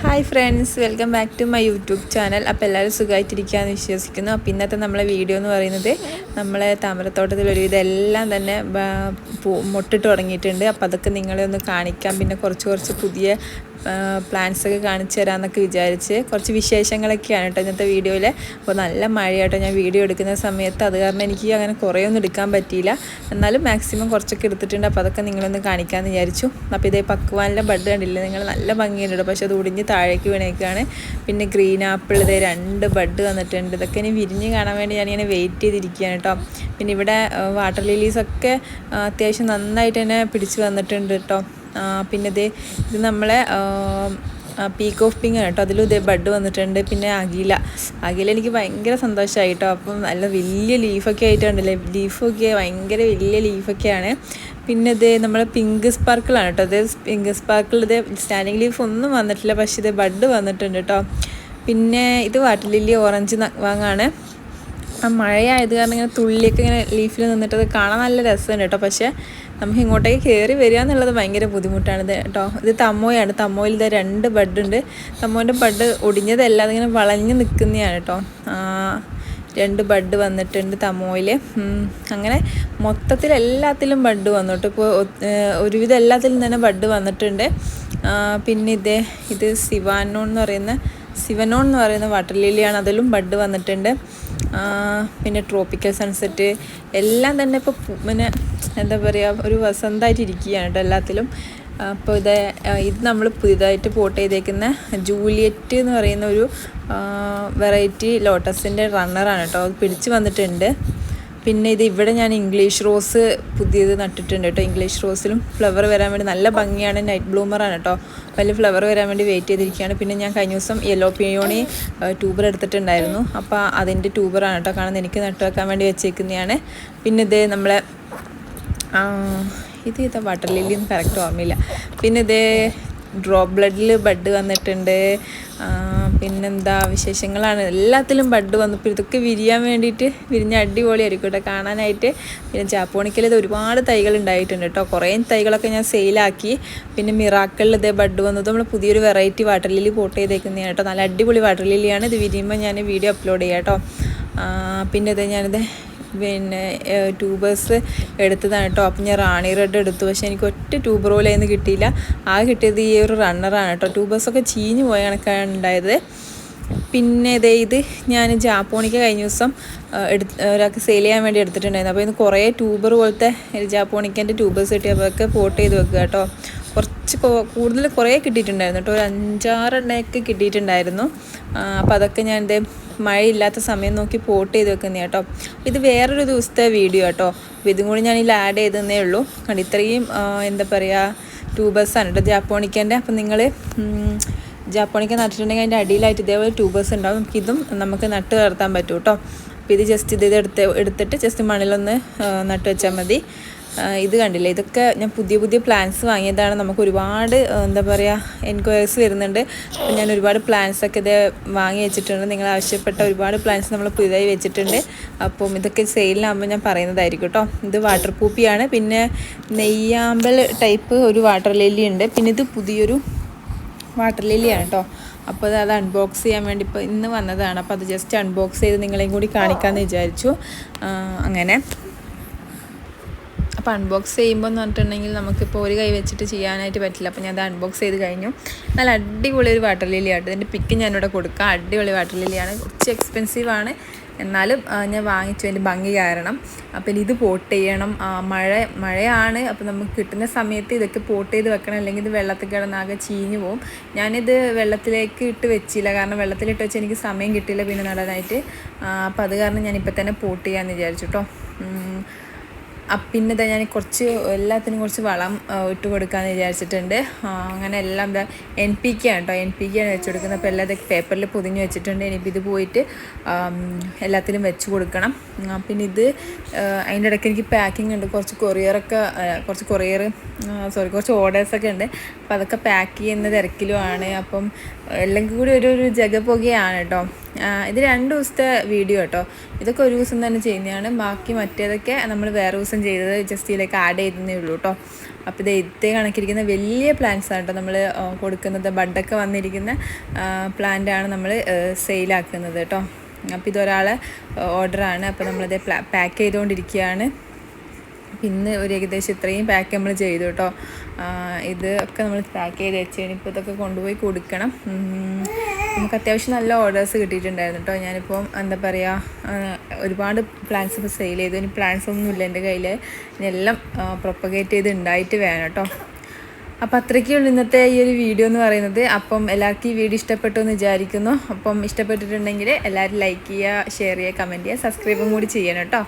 Hi friends welcome back to my YouTube channel അപ്പോൾ എല്ലാവരും സുഖമായിട്ടിരിക്കുകയെന്ന് വിശ്വസിക്കുന്നു. അപ്പോൾ ഇന്നത്തെ നമ്മളെ വീഡിയോ എന്ന് പറയുന്നത് നമ്മളെ താമരത്തോട്ടത്തിൽ ഒരുവിധം എല്ലാം തന്നെ മൊട്ടിട്ട് തുടങ്ങിയിട്ടുണ്ട്. അപ്പോൾ അതൊക്കെ നിങ്ങളെ ഒന്ന് കാണിക്കാം. പിന്നെ കുറച്ച് കുറച്ച് പുതിയ പ്ലാന്റ്സ് ഒക്കെ കാണിച്ചു തരാമെന്നൊക്കെ വിചാരിച്ച് കുറച്ച് വിശേഷങ്ങളൊക്കെയാണ് കേട്ടോ ഇന്നത്തെ വീഡിയോയിൽ അപ്പോൾ നല്ല മഴയാട്ടോ. ഞാൻ വീഡിയോ എടുക്കുന്ന സമയത്ത് അത് കാരണം എനിക്ക് അങ്ങനെ കുറേ ഒന്നും എടുക്കാൻ പറ്റിയില്ല. എന്നാലും മാക്സിമം കുറച്ചൊക്കെ എടുത്തിട്ടുണ്ട്. അപ്പോൾ അതൊക്കെ നിങ്ങളൊന്ന് കാണിക്കാമെന്ന് വിചാരിച്ചു. അപ്പോൾ ഇതേ പക്വാനിലെ ബഡ് കണ്ടില്ലേ? നിങ്ങൾ നല്ല ഭംഗിയുണ്ട് പക്ഷേ അത് ഒടിഞ്ഞ് താഴേക്ക് വീണേക്കാണ്. പിന്നെ ഗ്രീൻ ആപ്പിൾ ഇതേ രണ്ട് ബഡ് വന്നിട്ടുണ്ട് ഇതൊക്കെ ഇനി വിരിഞ്ഞ് കാണാൻ വേണ്ടി ഞാനിങ്ങനെ വെയിറ്റ് ചെയ്തിരിക്കുകയാണ് കേട്ടോ പിന്നെ ഇവിടെ വാട്ടർ ആ, അത്യാവശ്യം നന്നായിട്ട് തന്നെ പിടിച്ച് വന്നിട്ടുണ്ട് കേട്ടോ പിന്നെ ഇത് ഇത് നമ്മളെ പീക്ക് ഓഫ് പിങ് കേട്ടോ. അതിലും ഇതേ ബഡ് വന്നിട്ടുണ്ട്. പിന്നെ അഖില അഖില എനിക്ക് ഭയങ്കര സന്തോഷമായി കേട്ടോ. അപ്പം നല്ല വലിയ ലീഫൊക്കെ ആയിട്ടുണ്ടല്ലേ ലീഫൊക്കെ ഭയങ്കര വലിയ ലീഫൊക്കെയാണ് പിന്നെ ഇത് നമ്മളെ പിങ്ക് സ്പാർക്കിളാണ് കേട്ടോ. അതേ പിങ്ക് സ്പാർക്കിൾ ഇത് സ്റ്റാൻഡിങ് ലീഫ് ഒന്നും വന്നിട്ടില്ല. പക്ഷേ ഇത് ബഡ് വന്നിട്ടുണ്ട് കേട്ടോ. പിന്നെ ഇത് വാട്ടർ ലില്ലി ഓറഞ്ച് വാങ്ങാണ്. മഴയായത് കാരണം ഇങ്ങനെ തുള്ളിയൊക്കെ ഇങ്ങനെ ലീഫിൽ നിന്നിട്ട് അത് കാണാൻ നല്ല രസമുണ്ട് കേട്ടോ. പക്ഷേ നമുക്ക് ഇങ്ങോട്ടേക്ക് കയറി വരിക എന്നുള്ളത് ഭയങ്കര ബുദ്ധിമുട്ടാണ്. ഇത് കേട്ടോ ഇത് തമ്മോയാണ്. തമ്മോയിൽ ഇത് രണ്ട് ബഡ് ഉണ്ട് തമ്മോന്റെ ബഡ് ഒടിഞ്ഞതല്ല അതിങ്ങനെ വളഞ്ഞ് നിൽക്കുന്നതാണ് കേട്ടോ ആ, രണ്ട് ബഡ് വന്നിട്ടുണ്ട് തമോയിൽ അങ്ങനെ മൊത്തത്തിൽ എല്ലാത്തിലും ബഡ് വന്നിട്ട് ഇപ്പോൾ ഒരുവിധം എല്ലാത്തിലും തന്നെ ബഡ് വന്നിട്ടുണ്ട്. പിന്നെ ഇത് ഇത് സിവാനോ എന്ന് പറയുന്ന സിവനോൺ എന്ന് പറയുന്ന വാട്ടർ ലില്ലിയാണ് അതിലും ബഡ് വന്നിട്ടുണ്ട്. പിന്നെ ട്രോപ്പിക്കൽ സൺസെറ്റ് എല്ലാം തന്നെ ഇപ്പോൾ പിന്നെ എന്താ പറയുക ഒരു വസന്തമായിട്ട് ഇരിക്കുകയാണ് കേട്ടോ എല്ലാത്തിലും. അപ്പോൾ ഇത് ഇത് നമ്മൾ പുതിയതായിട്ട് പോട്ട് ചെയ്തേക്കുന്ന ജൂലിയറ്റ് എന്ന് പറയുന്ന ഒരു വെറൈറ്റി ലോട്ടസിന്റെ റണ്ണറാണ് കേട്ടോ. അത് പിടിച്ച് വന്നിട്ടുണ്ട്. പിന്നെ ഇത് ഇവിടെ ഞാൻ ഇംഗ്ലീഷ് റോസ് പുതിയത് നട്ടിട്ടുണ്ട് കേട്ടോ ഇംഗ്ലീഷ് റോസിലും ഫ്ലവർ വരാൻ വേണ്ടി നല്ല ഭംഗിയാണ്. നൈറ്റ് ബ്ലൂമറാണ് കേട്ടോ വലിയ ഫ്ലവർ വരാൻ വേണ്ടി വെയിറ്റ് ചെയ്തിരിക്കുകയാണ്. പിന്നെ ഞാൻ കഴിഞ്ഞ ദിവസം യെല്ലോ പിയോണി ട്യൂബർ എടുത്തിട്ടുണ്ടായിരുന്നു. അപ്പോൾ അതിന്റെ ട്യൂബറാണ് കേട്ടോ കാരണം എനിക്ക് നട്ടു വെക്കാൻ വേണ്ടി വെച്ചേക്കുന്നതാണ്. പിന്നെ ഇത് നമ്മളെ ഇത് ഇതാ വാട്ടർ ലില്ലി എന്ന് കറക്റ്റ് ഓർമ്മയില്ല. പിന്നെ ഇത് ഡ്രോപ്പ് ബ്ലഡിൽ ബഡ് വന്നിട്ടുണ്ട്. പിന്നെന്താ വിശേഷങ്ങളാണ്? എല്ലാത്തിലും ബഡ് വന്നു ഇപ്പോൾ ഇതൊക്കെ വിരിയാൻ വേണ്ടിയിട്ട് വിരിഞ്ഞ അടിപൊളിയായിരിക്കും കേട്ടോ കാണാനായിട്ട്. പിന്നെ ജാപ്പോണിക്കൽ ഇത് ഒരുപാട് തൈകൾ ഉണ്ടായിട്ടുണ്ട് കേട്ടോ കുറേ തൈകളൊക്കെ ഞാൻ സെയിലാക്കി. പിന്നെ മിറാക്കളിൽ ഇതേ ബഡ് വന്നത് നമ്മൾ പുതിയൊരു വെറൈറ്റി വാട്ടർ ലില്ലി പോട്ട് ചെയ്തേക്കുന്നതാണ് കേട്ടോ നല്ല അടിപൊളി വാട്ടർ ലില്ലിയാണ്. ഇത് വിരിയുമ്പോൾ ഞാൻ വീഡിയോ അപ്ലോഡ് ചെയ്യാം കേട്ടോ പിന്നെ ഇത് ഞാനിത് പിന്നെ ട്യൂബേഴ്സ് എടുത്തതാണ് കേട്ടോ അപ്പം ഞാൻ റാണി റെഡ് എടുത്തു. പക്ഷേ എനിക്ക് ഒറ്റ ട്യൂബ് ഒന്നും കിട്ടിയില്ല. ആ കിട്ടിയത് ഈ ഒരു റണ്ണറാണ് കേട്ടോ ട്യൂബേഴ്സൊക്കെ ചീഞ്ഞു പോയ കണക്കാണ് ഉണ്ടായത്. പിന്നെ ഇതേ ഇത് ഞാൻ ജാപ്പോണിക്ക് കഴിഞ്ഞ ദിവസം എടുത്ത് ഒരാൾക്ക് സെയിൽ ചെയ്യാൻ വേണ്ടി എടുത്തിട്ടുണ്ടായിരുന്നു. അപ്പോൾ ഇന്ന് കുറേ ട്യൂബർ പോലത്തെ ജാപ്പോണിക്കന്റെ ട്യൂബേഴ്സ് കിട്ടി. അപ്പോൾ അതൊക്കെ പോട്ട് ചെയ്ത് വെക്കുക കേട്ടോ കുറച്ച് കൂടുതൽ കുറേ കിട്ടിയിട്ടുണ്ടായിരുന്നു കേട്ടോ. ഒരു അഞ്ചാറെണ്ണയൊക്കെ കിട്ടിയിട്ടുണ്ടായിരുന്നു. അപ്പോൾ അതൊക്കെ ഞാൻ എന്റെ മഴയില്ലാത്ത സമയം നോക്കി പോട്ട് ചെയ്ത് വെക്കുന്നേ കേട്ടോ. ഇത് വേറൊരു ദിവസത്തെ വീഡിയോ കേട്ടോ. അപ്പോൾ ഇതും കൂടി ഞാൻ ആഡ് ചെയ്തതേ ഉള്ളൂ. കണ്ട് ഇത്രയും എന്താ പറയുക ട്യൂബേഴ്സാണ് കേട്ടോ ജാപ്പോണിക്കേന്റെ. അപ്പം നിങ്ങൾ ജാപ്പോണിക്ക നട്ടിട്ടുണ്ടെങ്കിൽ അതിന്റെ അടിയിലായിട്ട് ഇതേപോലെ ട്യൂബേഴ്സ് ഉണ്ടാവും. നമുക്ക് ഇതും നമുക്ക് നട്ട് വളർത്താൻ പറ്റും കേട്ടോ. അപ്പോൾ ഇത് ജസ്റ്റ് ഇത് എടുത്ത് എടുത്തിട്ട് ജസ്റ്റ് മണ്ണിലൊന്ന് നട്ട് വെച്ചാൽ മതി. ഇത് കണ്ടില്ലേ? ഇതൊക്കെ ഞാൻ പുതിയ പുതിയ പ്ലാൻസ് വാങ്ങിയതാണ്. നമുക്ക് ഒരുപാട് എന്താ പറയുക എൻക്വയറീസ് വരുന്നുണ്ട്. ഞാൻ ഒരുപാട് പ്ലാൻസ് ഒക്കെ ഇത് വാങ്ങി വെച്ചിട്ടുണ്ട്. നിങ്ങൾ ആവശ്യപ്പെട്ട ഒരുപാട് പ്ലാൻസ് നമ്മൾ പുതിയതായി വെച്ചിട്ടുണ്ട്. അപ്പം ഇതൊക്കെ സെയിലിനാകുമ്പോൾ ഞാൻ പറയുന്നതായിരിക്കും കേട്ടോ ഇത് വാട്ടർ പൂപ്പിയാണ്. പിന്നെ നെയ്യാമ്പൽ ടൈപ്പ് ഒരു വാട്ടർ ലില്ലി ഉണ്ട്. പിന്നെ ഇത് പുതിയൊരു വാട്ടർ ലില്ലിയാണ് കേട്ടോ അപ്പോൾ അത് അൺബോക്സ് ചെയ്യാൻ വേണ്ടി ഇപ്പോൾ ഇന്ന് വന്നതാണ്. അപ്പോൾ അത് ജസ്റ്റ് അൺബോക്സ് ചെയ്ത് നിങ്ങളെയും കൂടി കാണിക്കാമെന്ന് വിചാരിച്ചു. അങ്ങനെ. അപ്പോൾ അൺബോക്സ് ചെയ്യുമ്പോൾ എന്ന് പറഞ്ഞിട്ടുണ്ടെങ്കിൽ നമുക്കിപ്പോൾ ഒരു കൈ വെച്ചിട്ട് ചെയ്യാനായിട്ട് പറ്റില്ല. അപ്പോൾ ഞാൻ അത് അൺബോക്സ് ചെയ്ത് കഴിഞ്ഞു. നല്ല അടിപൊളി ഒരു വാട്ടർ ലില്ലിയാണ് ഇതിന്റെ പിക്ക് ഞാനിവിടെ കൊടുക്കാം. അടിപൊളി വാട്ടർ ലില്ലിയാണ് കുറച്ച് എക്സ്പെൻസീവ് ആണ്. എന്നാലും ഞാൻ വാങ്ങിച്ചു. അതിന്റെ ഭംഗി കാരണം. അപ്പം ഇത് പോട്ട് ചെയ്യണം. മഴ മഴയാണ്. അപ്പോൾ നമുക്ക് കിട്ടുന്ന സമയത്ത് ഇതൊക്കെ പോട്ട് ചെയ്ത് വെക്കണം. അല്ലെങ്കിൽ ഇത് വെള്ളത്തിൽ കിടന്നാകെ ചീഞ്ഞു പോകും ഞാനിത് വെള്ളത്തിലേക്ക് ഇട്ട് വെച്ചില്ല. കാരണം വെള്ളത്തിലിട്ട് വെച്ച് എനിക്ക് സമയം കിട്ടിയില്ല പിന്നെ നടാനായിട്ട്. അപ്പോൾ അത് കാരണം ഞാനിപ്പോൾ തന്നെ പോട്ട് ചെയ്യാമെന്ന് വിചാരിച്ചു കേട്ടോ പിന്നെ ഞാൻ കുറച്ച് എല്ലാത്തിനും കുറച്ച് വളം ഇട്ട് കൊടുക്കാമെന്ന് വിചാരിച്ചിട്ടുണ്ട്. അങ്ങനെ എല്ലാം എൻ പി കെ ആണ് കേട്ടോ എൻ പി കെ ആണ് വെച്ച് കൊടുക്കുന്നത്. അപ്പോൾ എല്ലാം പേപ്പറിൽ പൊതിഞ്ഞ് വെച്ചിട്ടുണ്ട്. ഇനിയിപ്പോൾ ഇത് പോയിട്ട് എല്ലാത്തിലും വെച്ച് കൊടുക്കണം. പിന്നെ ഇത് അതിന്റെ ഇടയ്ക്ക് എനിക്ക് പാക്കിംഗ് ഉണ്ട്. കുറച്ച് കൊറിയറൊക്കെ കുറച്ച് കൊറിയർ സോറി കുറച്ച് ഓർഡേഴ്സൊക്കെ ഉണ്ട്. അപ്പോൾ അതൊക്കെ പാക്ക് ചെയ്യുന്ന തിരക്കിലുമാണ്. അപ്പം എല്ലാം കൂടി ഒരു ഒരു ജഗപുകയാണ് കേട്ടോ ഇത് രണ്ട് ദിവസത്തെ വീഡിയോ കേട്ടോ ഇതൊക്കെ ഒരു ദിവസം തന്നെ ചെയ്യുന്നതാണ്. ബാക്കി മറ്റേതൊക്കെ നമ്മൾ വേറെ ദിവസം ചെയ്തത് ജസ്റ്റ് ഇതിലേക്ക് ആഡ് ചെയ്തതേ ഉള്ളൂ കേട്ടോ അപ്പോൾ ഇത് ഇതേ കണക്കിരിക്കുന്ന വലിയ പ്ലാന്റ്സ് ആണ് കേട്ടോ നമ്മൾ കൊടുക്കുന്നത്. ബഡൊക്കെ വന്നിരിക്കുന്ന പ്ലാന്റാണ് നമ്മൾ സെയിലാക്കുന്നത് കേട്ടോ അപ്പോൾ ഇതൊരാളെ ഓർഡറാണ് അപ്പോൾ നമ്മളിത് പാക്ക് ചെയ്തുകൊണ്ടിരിക്കുകയാണ് പിന്നെ ഒരു ഏകദേശം ഇത്രയും പാക്ക് നമ്മൾ ചെയ്തു കേട്ടോ ഇത് ഒക്കെ നമ്മൾ പാക്ക് ചെയ്ത് വെച്ച് ഇപ്പോൾ ഇതൊക്കെ കൊണ്ടുപോയി കൊടുക്കണം. നമുക്ക് അത്യാവശ്യം നല്ല ഓർഡേഴ്സ് കിട്ടിയിട്ടുണ്ടായിരുന്നു കേട്ടോ ഞാനിപ്പോൾ എന്താ പറയുക ഒരുപാട് പ്ലാൻസ് ഇപ്പോൾ സെയിൽ ചെയ്തു. ഇനി പ്ലാൻസ് ഒന്നും ഇല്ല എന്റെ കയ്യിൽ എല്ലാം പ്രൊപ്പഗേറ്റ് ചെയ്ത് ഉണ്ടായിട്ട് വേണം കേട്ടോ അപ്പോൾ അത്രയ്ക്കുള്ളൂ ഇന്നത്തെ ഈ ഒരു വീഡിയോ എന്ന് പറയുന്നത്. അപ്പം എല്ലാവർക്കും ഈ വീഡിയോ ഇഷ്ടപ്പെട്ടു എന്ന് വിചാരിക്കുന്നു. അപ്പം ഇഷ്ടപ്പെട്ടിട്ടുണ്ടെങ്കിൽ എല്ലാവരും ലൈക്ക് ചെയ്യുക ഷെയർ ചെയ്യുക കമന്റ് ചെയ്യുക സബ്സ്ക്രൈബും കൂടി ചെയ്യണം കേട്ടോ